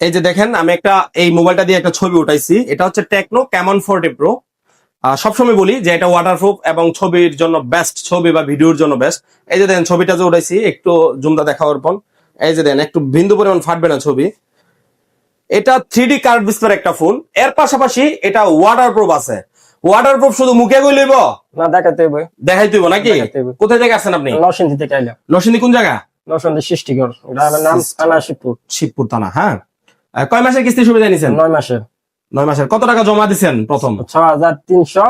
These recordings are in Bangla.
এই যে দেখেন আমি একটা এই মোবাইলটা দিয়ে একটা ছবি উঠাইছি। এটা হচ্ছে টেকনো ক্যামন ফোর্টি প্রো সবসময় বলি যে এটা ওয়াটারপ্রুফ এবং ছবির জন্য বেস্ট ছবি বা ভিডিওর জন্য বেস্ট এই যে দেখেন ছবিটা যে উঠাইছি একটু জুমটা দেখাওয়ার পর। এই যে দেখেন একটু বিন্দু পরিমাণ ফাটবে না ছবি। এটা থ্রি ডি কার্ড ডিসপ্লের একটা ফোন এর পাশাপাশি এটা ওয়াটারপ্রুফ আছে। ওয়াটারপ্রুফ শুধু মুখে গইলইব না দেখাতে হইবে। নাকি? দেখাইতে হইবে। কোথায় থেকে আসছেন আপনি? নরসিংদী থেকে আইলাম। নরসিংদী কোন জায়গা? নরসিংদী গ্রামের নাম থানা শিবপুর। শিবপুর থানা হ্যাঁ। কয় মাসের কিস্তি সুবিধা নিছেন? নয় মাসে নয় মাসের। কত টাকা জমা দিছেন প্রথম? ছ হাজার তিনশো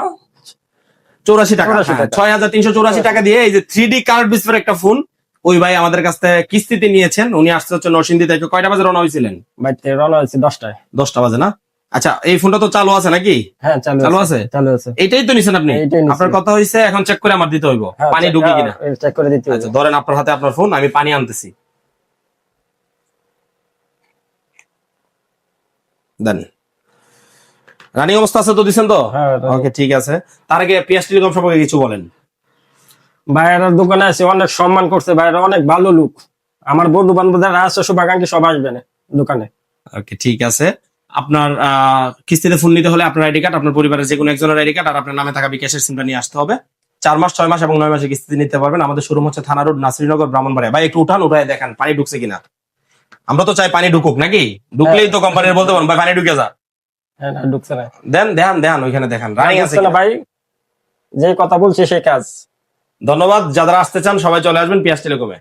চৌরাশি টাকা। 84 হ্যাঁ। ছয় হাজার তিনশো চৌরাশি টাকা দিয়ে এই যে থ্রি ডি কার্ড ডিসপ্লে একটা ফোন ওই ভাই আমাদের কাছ থেকে কিস্তিতে নিয়েছেন। উনি আসতে হচ্ছে নরসিংদী থেকে। কয়টা বাজে রওনা হয়েছিলেন রওনা হয়েছে দশটায়। দশটা বাজে না? আচ্ছা এই ফোনটা তো চালু আছে নাকি? হ্যাঁ চালু আছে? চালু আছে। এইটাই তো নিছেন আপনি? আপনার কথা হয়েছে এখন চেক করে আমার দিতে হইব। হ্যাঁ, পানি ঢুকে কিনা। হ্যাঁ, চেক করে দিতে আচ্ছা ধরেন আপনার হাতে আপনার ফোন আমি পানি আনতেছি। দেন। রানিং অবস্থা আছে তো তো? হ্যাঁ, ওকে ঠিক আছে। তার আগে পিএস টেলিকম সম্পর্কে কিছু বলেন। ভাইয়ের দোকানে আছে অনেক সম্মান করছে। ভাইয়ের অনেক ভালো লোক। আমার বন্ধু বান্ধব যারা আছে শুভাকাঙ্ক্ষী সব আসবে না দোকানে। ওকে ঠিক আছে। আপনার কিস্তিতে ফোন নিতে হলে আপনার আইডি কার্ড আপনার পরিবারের যে কোনো একজনের আইডি কার্ড আর আপনার নামে থাকা বিকাশের সিমটা নিয়ে আসতে হবে। চার মাস ছয় মাস এবং নয় মাসে কিস্তিতে নিতে পারবেন। আমাদের শোরুম হচ্ছে থানা রোড নাসরিনগর ব্রাহ্মণবাড়িয়া। ভাই একটু উঠান উঠায় দেখেন পানি ঢুকছে কিনা। আমরা তো চাই পানি ঢুকুক নাকি? ঢুকলেই তো কোম্পানির বলতে পারেন ভাই পানি ঢুকে যা। হ্যাঁ না, ঢুকছে না। দেন দেখান দেখান ওইখানে দেখান। রানিং আছে না ভাই যে কথা বলছে সেই কাজ। ধন্যবাদ যারা আসতে চান সবাই চলে আসবেন পিয়াস টেলিকমে।